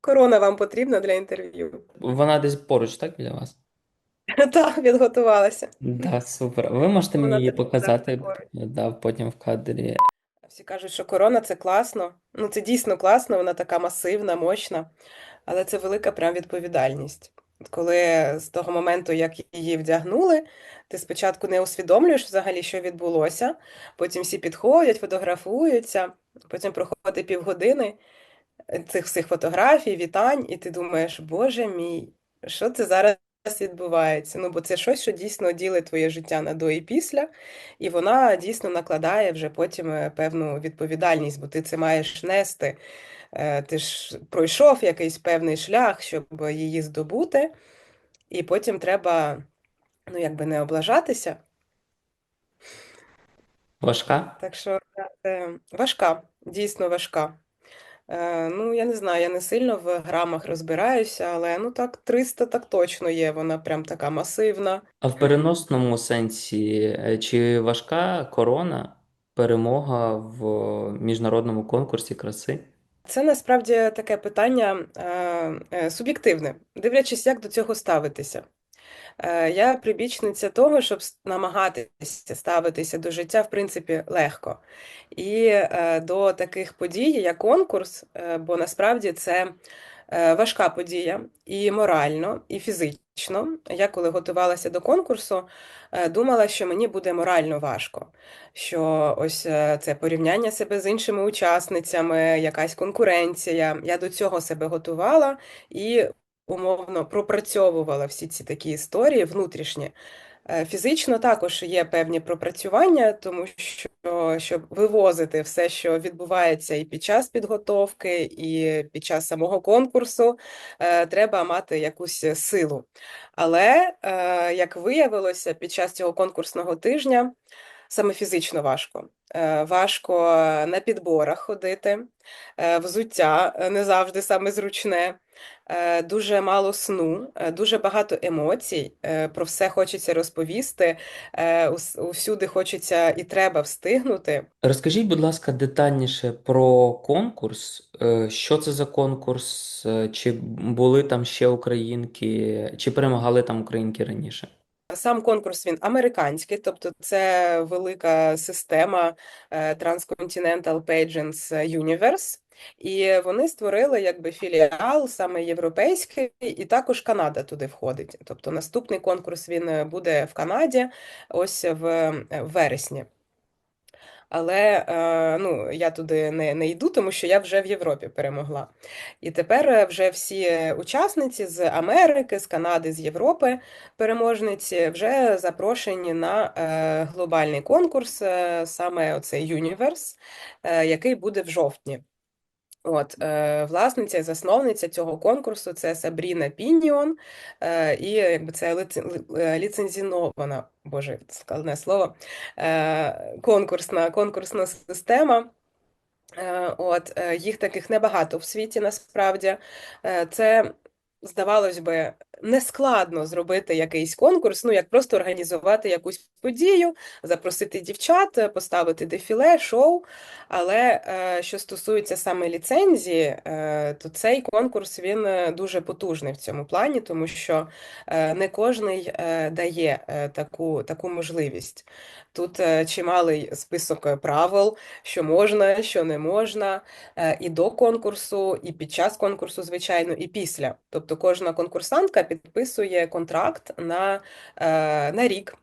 Корона вам потрібна для інтерв'ю. Вона десь поруч, так, біля вас? Так, підготувалася. Да, супер. Ви можете мені Вона її показати, поруч. да, потім в кадрі. Всі кажуть, що корона це класно. Ну, це дійсно класно, вона така масивна, мощна, але це велика прям відповідальність. От Коли з того моменту, як її вдягнули, ти спочатку не усвідомлюєш взагалі, що відбулося, потім всі підходять, фотографуються, потім проходить півгодини цих всіх фотографій, вітань, і ти думаєш, Боже мій, що це зараз відбувається? Ну, бо це щось, що дійсно ділить твоє життя на до і після, і вона дійсно накладає вже потім е, певну відповідальність, бо ти це маєш нести. Е, Ти ж пройшов якийсь певний шлях, щоб її здобути, і потім треба, ну, якби не облажатися. Важка? Так що е, важка, дійсно важка. Е, ну, я не знаю, я не сильно в грамах розбираюся, але ну так 300 так точно є. Вона прям така масивна. А в переносному сенсі, е, чи важка корона перемога в міжнародному конкурсі краси? Це насправді таке питання е, е, суб'єктивне, дивлячись, як до цього ставитися. Е, Я прибічниця того, щоб намагатися ставитися до життя, в принципі, легко. І е, до таких подій, як конкурс, е, бо насправді це важка подія і морально, і фізично. Я коли готувалася до конкурсу, думала, що мені буде морально важко, що ось це порівняння себе з іншими учасницями, якась конкуренція. Я до цього себе готувала і умовно пропрацьовувала всі ці такі історії внутрішні. Е, Фізично також є певні пропрацювання, тому що щоб вивозити все, що відбувається і під час підготовки, і під час самого конкурсу, е, треба мати якусь силу. Але, е, як виявилося, під час цього конкурсного тижня саме фізично важко. Е, Важко на підборах ходити, е, взуття е, не завжди саме зручне, е, дуже мало сну, е, дуже багато емоцій. е, Про все хочеться розповісти, е, усюди хочеться і треба встигнути. Розкажіть, будь ласка, детальніше про конкурс. Е, Що це за конкурс? Е, Чи були там ще українки, чи перемагали там українки раніше? Сам конкурс він американський, тобто це велика система е, Transcontinental Pageants Universe, і вони створили якби філіал саме європейський, і також Канада туди входить. Тобто наступний конкурс він е, буде в Канаді, ось е, в вересні. Але е, ну, я туди не, не йду, тому що я вже в Європі перемогла. І тепер е, вже всі учасниці з Америки, з Канади, з Європи, переможниці, вже запрошені на е, глобальний конкурс, е, саме оцей Юніверс, е, який буде в жовтні. От, е, власниця і засновниця цього конкурсу це Сабріна Піньйон, е, і якби це лице- ли- ліцензінована, боже, складне слово, е, конкурсна, конкурсна система. Е, От, е, їх таких небагато в світі насправді. Е, Це, здавалось би, нескладно зробити якийсь конкурс, ну як просто організувати якусь подію, запросити дівчат, е, поставити дефіле, шоу. Але е, що стосується саме ліцензії, е, то цей конкурс він дуже потужний в цьому плані, тому що не кожний дає таку, таку можливість. Тут чималий список правил що можна, що не можна, і до конкурсу, і під час конкурсу, звичайно, і після. Тобто кожна конкурсантка підписує контракт на, е, на рік.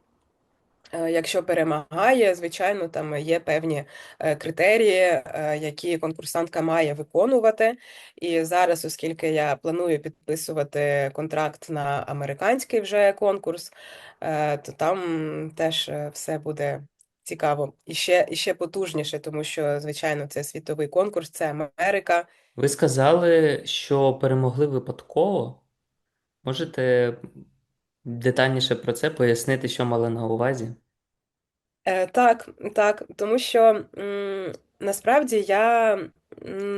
Е, Якщо перемагає, звичайно, там є певні е, критерії, які конкурсантка має виконувати. І зараз, оскільки я планую підписувати контракт на американський вже конкурс, то там теж все буде цікаво і ще, і ще потужніше, тому що, звичайно, це світовий конкурс, це Америка. Ви сказали, що перемогли випадково. Можете детальніше про це пояснити, що мали на увазі? Е, Так, так, тому що м, насправді я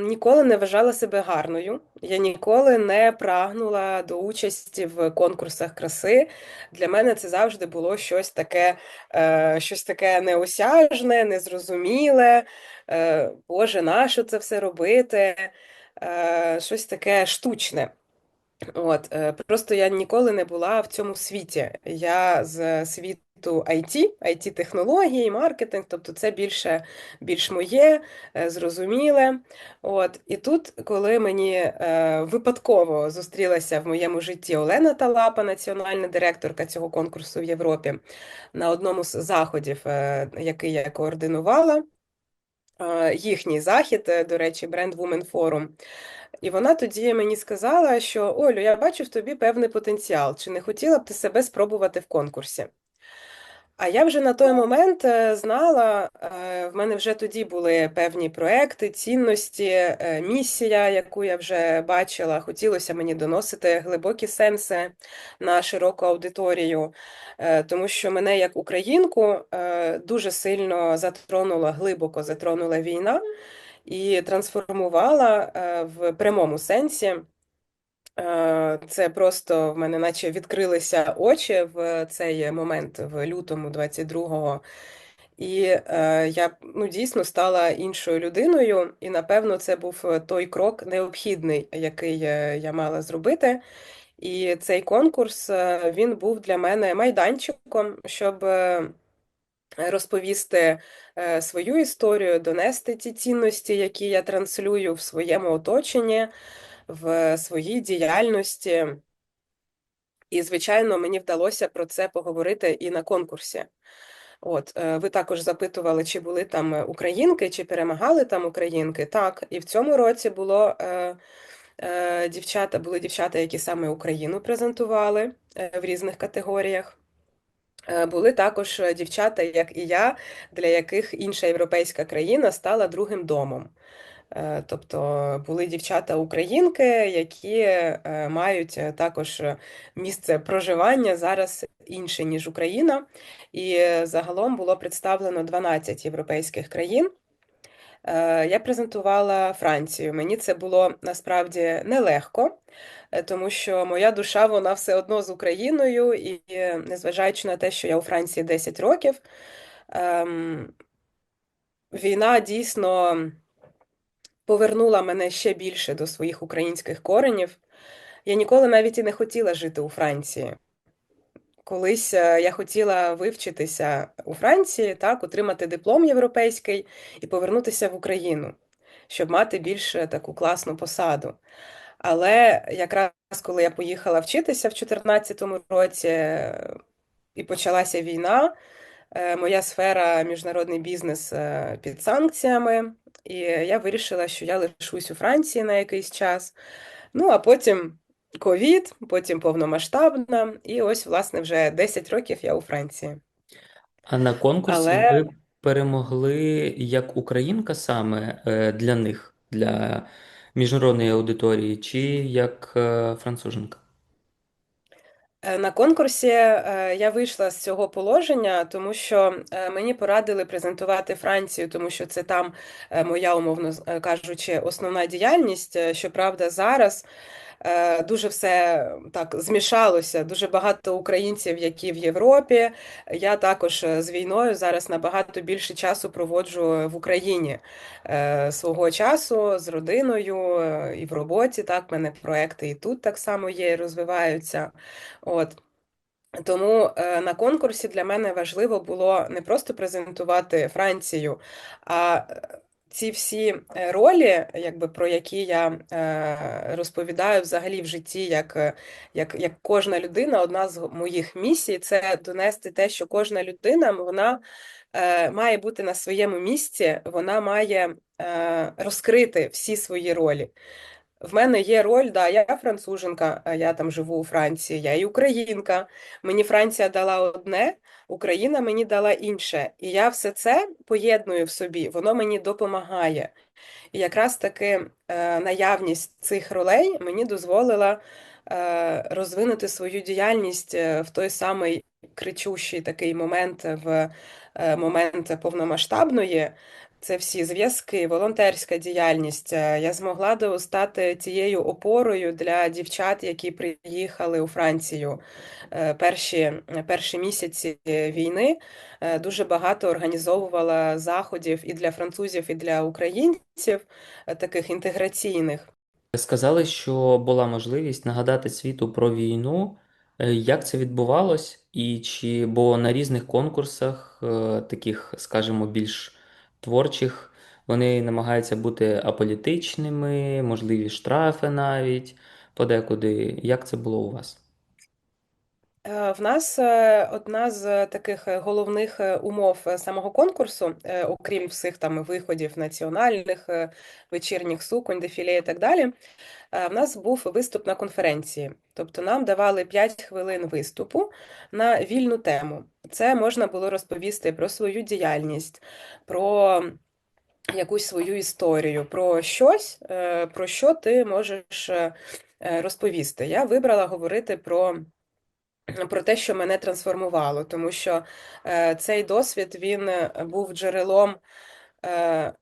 ніколи не вважала себе гарною. Я ніколи не прагнула до участі в конкурсах краси. Для мене це завжди було щось таке, е, щось таке неосяжне, незрозуміле. Е, Боже, нащо це все робити? е, щось таке штучне. От, е, просто я ніколи не була в цьому світі. Я з світу IT, IT-технології, маркетинг, тобто це більше більш моє, е, зрозуміле. От, і тут, коли мені е, випадково зустрілася в моєму житті Олена Талапа, національна директорка цього конкурсу в Європі, на одному з заходів, е, який я координувала. Їхній захід, е, до речі, бренд Women Forum. І вона тоді мені сказала, що Олю, я бачу в тобі певний потенціал. Чи не хотіла б ти себе спробувати в конкурсі? А я вже на той момент е, знала, е, в мене вже тоді були певні проекти, цінності, е, місія, яку я вже бачила. Хотілося мені доносити глибокі сенси на широку аудиторію, тому що мене як українку дуже сильно затронула, глибоко затронула війна і трансформувала в прямому сенсі. Е, Це просто в мене наче відкрилися очі в цей момент в лютому 22-го. І е, я ну, дійсно стала іншою людиною, і напевно це був той крок необхідний, який е, я мала зробити. І цей конкурс е, він був для мене майданчиком, щоб е, розповісти е, свою історію, донести ті цінності, які я транслюю в своєму оточенні, в своїй діяльності. І, звичайно, мені вдалося про це поговорити і на конкурсі. От, е, ви також запитували, чи були там українки, чи перемагали там українки. Так, і в цьому році було е, е, дівчата, були дівчата, які саме Україну презентували е, в різних категоріях. Е, Були також дівчата, як і я, для яких інша європейська країна стала другим домом. Е, Тобто були дівчата-українки, які е, мають е, також місце проживання зараз інше, ніж Україна. І загалом було представлено 12 європейських країн. Я презентувала Францію. Мені це було насправді нелегко, тому що моя душа вона все одно з Україною, і незважаючи на те, що я у Франції 10 років, ем, війна дійсно повернула мене ще більше до своїх українських коренів. Я ніколи навіть і не хотіла жити у Франції. Колись е, я хотіла вивчитися у Франції, так, отримати диплом європейський і повернутися в Україну, щоб мати більш е, таку класну посаду. Але якраз коли я поїхала вчитися в 2014 році е, і почалася війна, моя сфера міжнародний бізнес під санкціями, і я вирішила, що я лишусь у Франції на якийсь час. Ну, а потім ковід, потім повномасштабна, і ось, власне, вже 10 років я у Франції. А на конкурсі Але ви перемогли як українка саме е, для них, для міжнародної аудиторії, чи як е, француженка? Е, На конкурсі е, я вийшла з цього положення, тому що е, мені порадили презентувати Францію, тому що це там моя, умовно кажучи, основна діяльність. Щоправда, зараз дуже все так змішалося. Дуже багато українців, які в Європі. Я також е, з війною зараз набагато більше часу проводжу в Україні е, свого часу з родиною е, і в роботі. Так, в мене проекти і тут так само є, і розвиваються. От. Тому е, на конкурсі для мене важливо було не просто презентувати Францію, а е, ці всі е, ролі, якби про які я е, розповідаю взагалі в житті, як, е, як, як кожна людина, одна з моїх місій це донести те, що кожна людина вона має бути на своєму місці, вона має розкрити всі свої ролі. В мене є роль, да, я француженка, я там живу у Франції, я і українка. Мені Франція дала одне, Україна мені дала інше. І я все це поєдную в собі, воно мені допомагає. І якраз таки е, наявність цих ролей мені дозволила е, розвинути свою діяльність е, в той самий кричущий такий момент, в е, момент повномасштабної. Це всі зв'язки, волонтерська діяльність. Е, Я змогла стати цією опорою для дівчат, які приїхали у Францію Е, перші, перші місяці війни. Е, Дуже багато організовувала заходів і для французів, і для українців, таких інтеграційних. Сказали, що була можливість нагадати світу про війну. Як це відбувалось? І чи бо на різних конкурсах, таких, скажімо, більш творчих, вони намагаються бути аполітичними, можливі штрафи навіть подекуди. Як це було у вас? Е, В нас е, одна з таких е, головних е, умов самого конкурсу, окрім всіх там виходів національних, вечірніх суконь, дефіле і так далі, в нас був виступ на конференції. Тобто нам давали 5 хвилин виступу на вільну тему. Це можна було розповісти про свою діяльність, про якусь свою історію, про щось, про що ти можеш розповісти. Я вибрала говорити про про те, що мене трансформувало, тому що е, цей досвід він е, був джерелом е,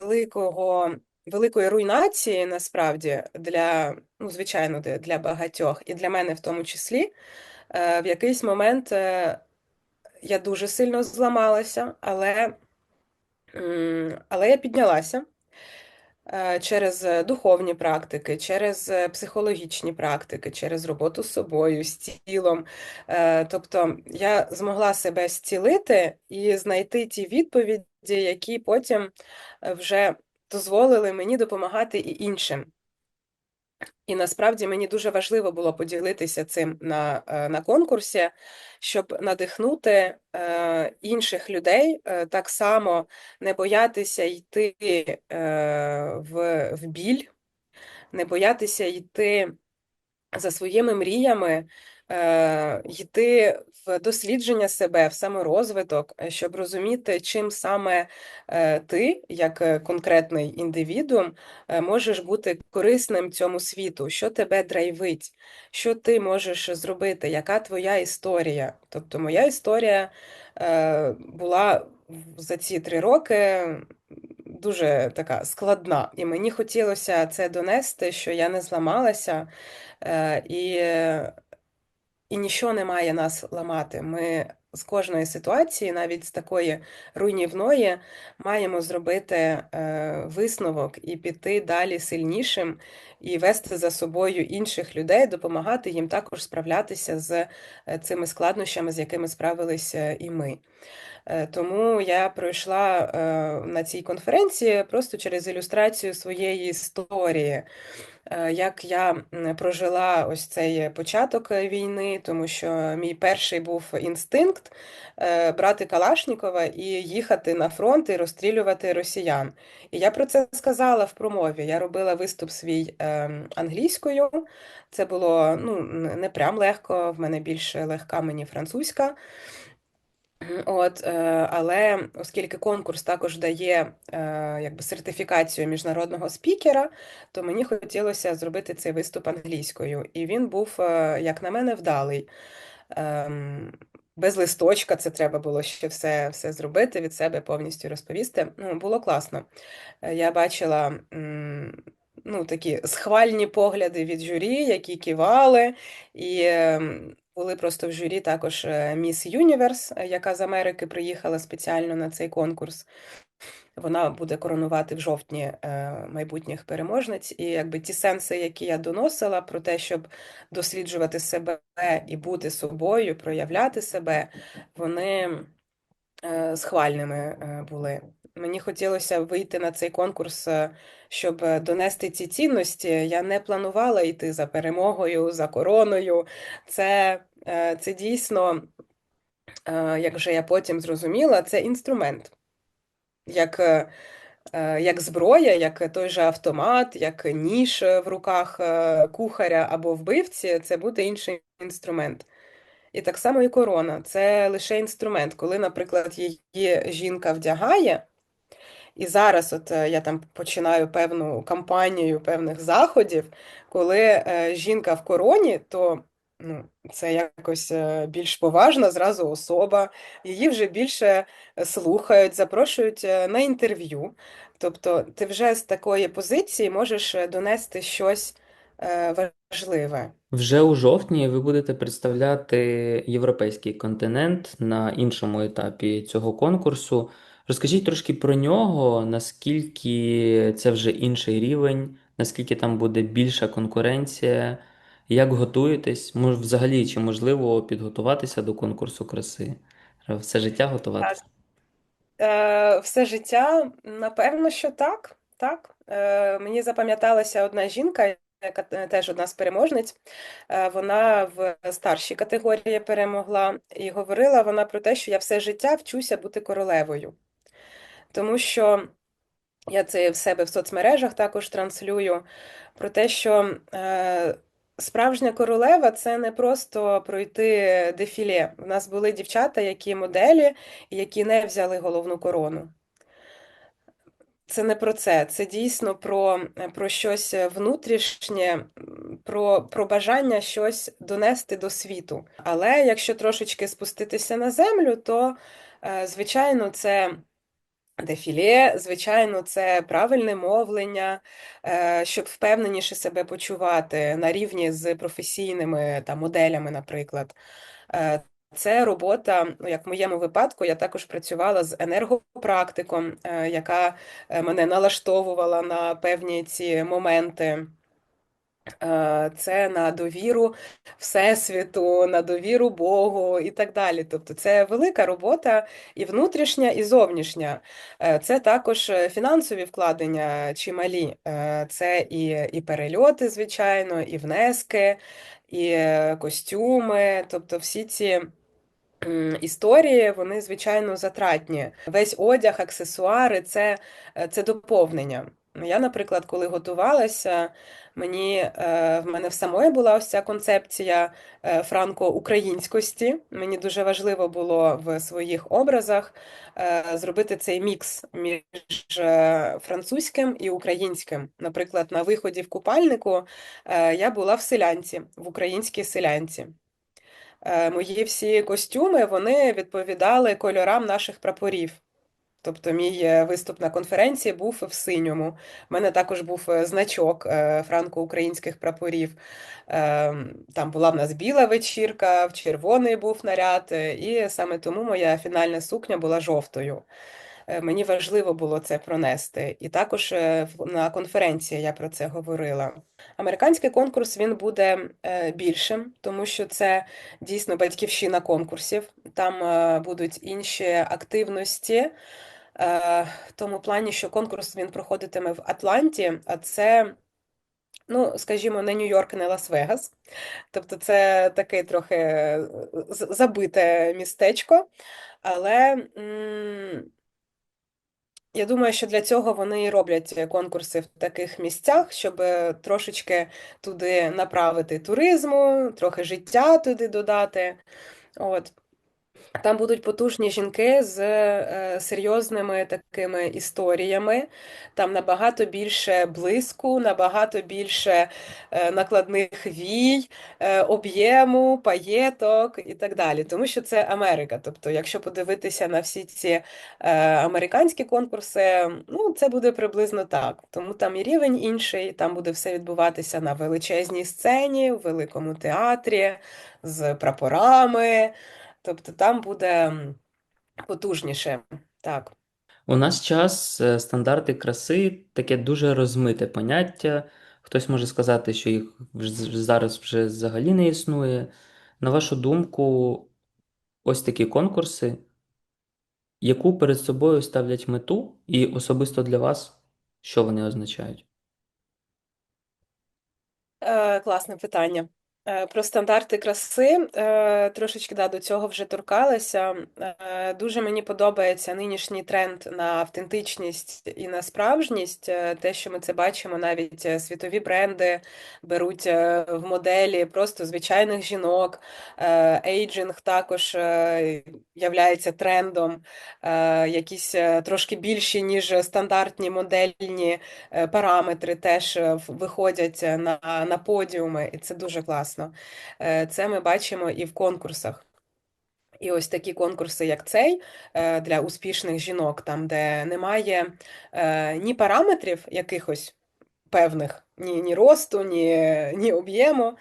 великого, великої руйнації, насправді, для, ну, звичайно, для багатьох, і для мене в тому числі. Е, в якийсь момент е, я дуже сильно зламалася, але, але я піднялася через е, духовні практики, через е, психологічні практики, через роботу з собою, з тілом. Е, Тобто я змогла себе зцілити і знайти ті відповіді, які потім е, вже дозволили мені допомагати і іншим. І насправді мені дуже важливо було поділитися цим на, е, на конкурсі, щоб надихнути е, інших людей е, так само не боятися йти е, в, в біль, не боятися йти за своїми мріями, е, йти в дослідження себе, в саморозвиток, е, щоб розуміти, чим саме е, ти, як е, конкретний індивідуум, можеш бути корисним цьому світу, що тебе драйвить, що ти можеш зробити, яка твоя історія. Тобто моя історія була за ці три роки дуже така складна, і мені хотілося це донести, що я не зламалася. І, і нічого не має нас ламати. Ми з кожної ситуації, навіть з такої руйнівної, маємо зробити е, висновок і піти далі сильнішим, і вести за собою інших людей, допомагати їм також справлятися з е, цими складнощами, з якими справилися і ми. Е, Тому я пройшла на цій конференції просто через ілюстрацію своєї історії як я прожила ось цей початок е, війни, тому що мій перший був інстинкт е, брати Калашнікова і їхати на фронт і розстрілювати росіян. І я про це сказала в промові. Я робила виступ свій е, англійською. Це було ну, не прям легко, в мене більш легка мені французька. От, е, але оскільки конкурс також дає е, якби сертифікацію міжнародного спікера, то мені хотілося зробити цей виступ англійською. І він був, е, як на мене, вдалий. Ем, Без листочка це треба було ще все, все зробити, від себе повністю розповісти. Ну, було класно. Я бачила ну, такі схвальні погляди від журі, які кивали, і ем, були просто в журі також е, Міс Юніверс, е, яка з Америки приїхала спеціально на цей конкурс. Вона буде коронувати в жовтні е, майбутніх переможниць. І якби ті сенси, які я доносила про те, щоб досліджувати себе і бути собою, проявляти себе, вони схвальними були. Мені хотілося вийти на цей конкурс, е, щоб е, донести ці цінності. Я не планувала йти за перемогою, за короною. Це, е, це дійсно, як вже я потім зрозуміла, це інструмент. Як, як зброя, як той же автомат, як ніж в руках кухаря або вбивці, це буде інший інструмент. І так само і корона. Це лише інструмент. Коли, наприклад, її жінка вдягає, і зараз от е, я там починаю певну кампанію певних заходів, коли е, жінка в короні, то ну, це якось е, більш поважна зразу особа, її вже більше слухають, запрошують на інтерв'ю. Тобто ти вже з такої позиції можеш донести щось важливе. Вже у жовтні ви будете представляти європейський континент на іншому етапі цього конкурсу. Розкажіть трошки про нього, наскільки це вже інший рівень, наскільки там буде більша конкуренція, як готуєтесь? Може, взагалі, чи можливо підготуватися до конкурсу краси? Все життя готуватися? Е, все життя, напевно, що так. Так. Е, мені запам'яталася одна жінка, яка теж одна з переможниць. Е, вона в старшій категорії перемогла і говорила вона про те, що я все життя вчуся бути королевою. Тому що я це в себе в соцмережах також транслюю про те, що е, справжня королева це не просто пройти дефіле. У нас були дівчата, які моделі, які не взяли головну корону. Це не про це, це дійсно про про щось внутрішнє, про про бажання щось донести до світу. Але якщо трошечки спуститися на землю, то, е, звичайно, це. Дефіле, звичайно, це правильне мовлення, е, щоб впевненіше себе почувати на рівні з професійними там, моделями, наприклад. Е, це робота, ну, як в моєму випадку, я також працювала з енергопрактиком, е, яка мене налаштовувала на певні ці моменти. Е, це на довіру Всесвіту, на довіру Богу і так далі. Тобто це велика робота і внутрішня, і зовнішня. Е, це також фінансові вкладення чималі. Е, це і, і перельоти, звичайно, і внески, і костюми. Тобто всі ці. Історії, вони, звичайно, затратні. Весь одяг, аксесуари це, це доповнення. Я, наприклад, коли готувалася, мені е, в мене в самої була ось ця концепція е, франко-українськості. Мені дуже важливо було в своїх образах е, зробити цей мікс між французьким і українським. Наприклад, на виході в купальнику я була в селянці, в українській селянці. Мої всі костюми вони відповідали кольорам наших прапорів. Тобто, мій е, виступ на конференції був в синьому. У мене також був е, значок е, франко-українських прапорів. Там була в нас біла вечірка, в червоний був наряд, і саме тому моя фінальна сукня була жовтою. Мені важливо було це пронести. І також на конференції я про це говорила. Американський конкурс він буде більшим, тому що це дійсно батьківщина конкурсів. Там будуть інші активності. Е, тому плані, що конкурс він проходитиме в Атланті, а це, ну, скажімо, не Нью-Йорк, не Лас-Вегас. Тобто це таке трохи е, забите містечко. Але я думаю, що для цього вони і роблять конкурси в таких місцях, щоб трошечки туди направити туризму, трохи життя туди додати. От. Там будуть потужні жінки з е, серйозними такими історіями. Там набагато більше блиску, набагато більше е, накладних вій, е, об'єму, паєток і так далі. Тому що це Америка. Тобто, якщо подивитися на всі ці американські конкурси, ну це буде приблизно так. Тому там і рівень інший, там буде все відбуватися на величезній сцені, в великому театрі з прапорами. Тобто там буде потужніше. Так. У нас час е, стандарти краси таке дуже розмите поняття. Хтось може сказати, що їх зараз вже взагалі не існує. На вашу думку, ось такі конкурси, яку перед собою ставлять мету, і особисто для вас, що вони означають? Е, Класне питання. Е, про стандарти краси е, трошечки да, до цього вже торкалася. Е, дуже мені подобається нинішній тренд на автентичність і на справжність. Те, що ми це бачимо, навіть світові бренди беруть в моделі просто звичайних жінок. Ейджинг також являється трендом, якісь трошки більші, ніж стандартні модельні параметри, теж виходять на, на подіуми, і це дуже класно класно. Е, це ми бачимо і в конкурсах. І ось такі конкурси, як цей, е, для успішних жінок, там, де немає е, ні параметрів якихось певних, ні ні росту, ні ні об'єму,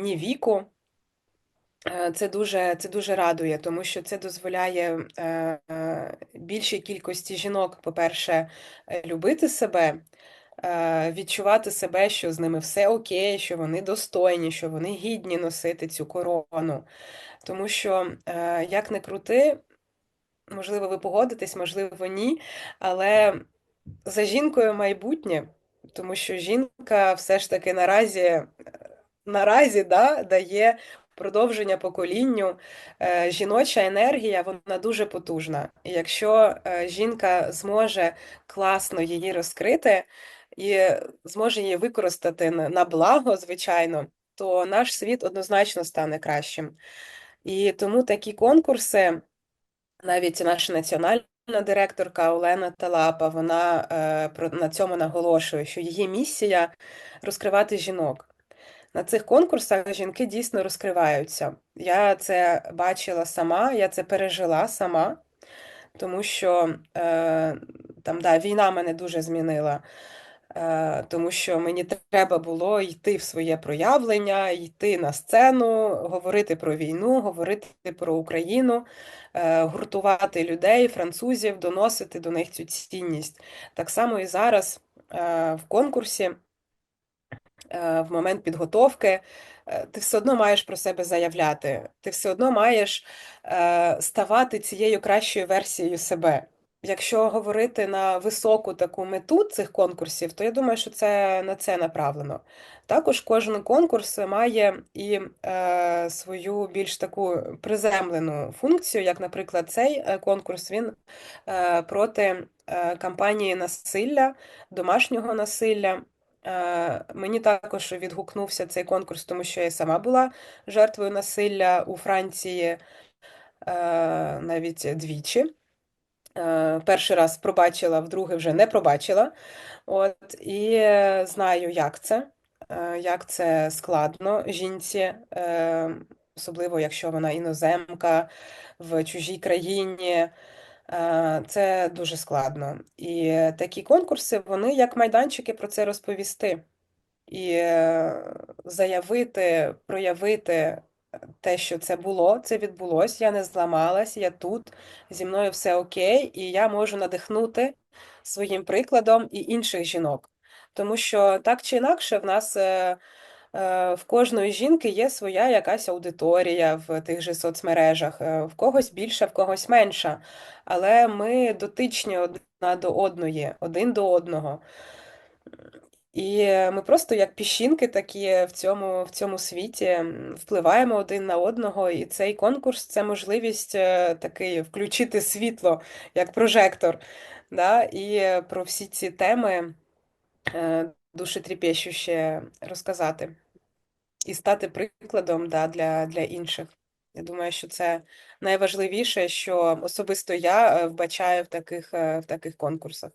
ні віку. Це дуже, це дуже радує, тому що це дозволяє більшій кількості жінок, по-перше, любити себе, відчувати себе, що з ними все окей, що вони достойні, що вони гідні носити цю корону. Тому що, е, як не крути, можливо, ви погодитесь, можливо, ні, але за жінкою майбутнє, тому що жінка все ж таки наразі наразі да, дає продовження поколінню. Е, Жіноча енергія, вона дуже потужна. І якщо е, жінка зможе класно її розкрити і зможе її використати на благо, звичайно, то наш світ однозначно стане кращим. І тому такі конкурси, навіть наша національна директорка Олена Талапа, вона е, на цьому наголошує, що її місія розкривати жінок. На цих конкурсах жінки дійсно розкриваються. Я це бачила сама, я це пережила сама, тому що е, там, да, війна мене дуже змінила, тому що мені треба було йти в своє проявлення, йти на сцену, говорити про війну, говорити про Україну, е, гуртувати людей, французів, доносити до них цю цінність. Так само і зараз е, в конкурсі. Е, в момент підготовки, е, ти все одно маєш про себе заявляти, ти все одно маєш е, ставати цією кращою версією себе. Якщо говорити на високу таку мету цих конкурсів, то я думаю, що це на це направлено. Також кожен конкурс має і е, свою більш таку приземлену функцію, як, наприклад, цей конкурс він е, проти е, кампанії насилля, домашнього насилля. Е, Мені також відгукнувся цей конкурс, тому що я сама була жертвою насилля у Франції е, навіть двічі. Е, Перший раз пробачила, вдруге вже не пробачила. От, І е, знаю, як це, е, як це складно жінці, особливо якщо вона іноземка в чужій країні. Це дуже складно. І такі конкурси, вони як майданчики про це розповісти і заявити, проявити те, що це було, це відбулось, я не зламалась, я тут, зі мною все окей, і я можу надихнути своїм прикладом і інших жінок. Тому що так чи інакше, в нас е, е, в кожної жінки є своя якась аудиторія в тих же соцмережах, е, в когось більша, в когось менша. Але ми дотичні одна до одної, один до одного. І ми просто як піщинки такі в цьому, в цьому світі впливаємо один на одного. І цей конкурс це можливість е, такий включити світло як прожектор. Да? І е, про всі ці теми е, душетріпещуще розказати і стати прикладом да, для, для інших. Я думаю, що це найважливіше, що особисто я е, вбачаю в таких, в таких конкурсах.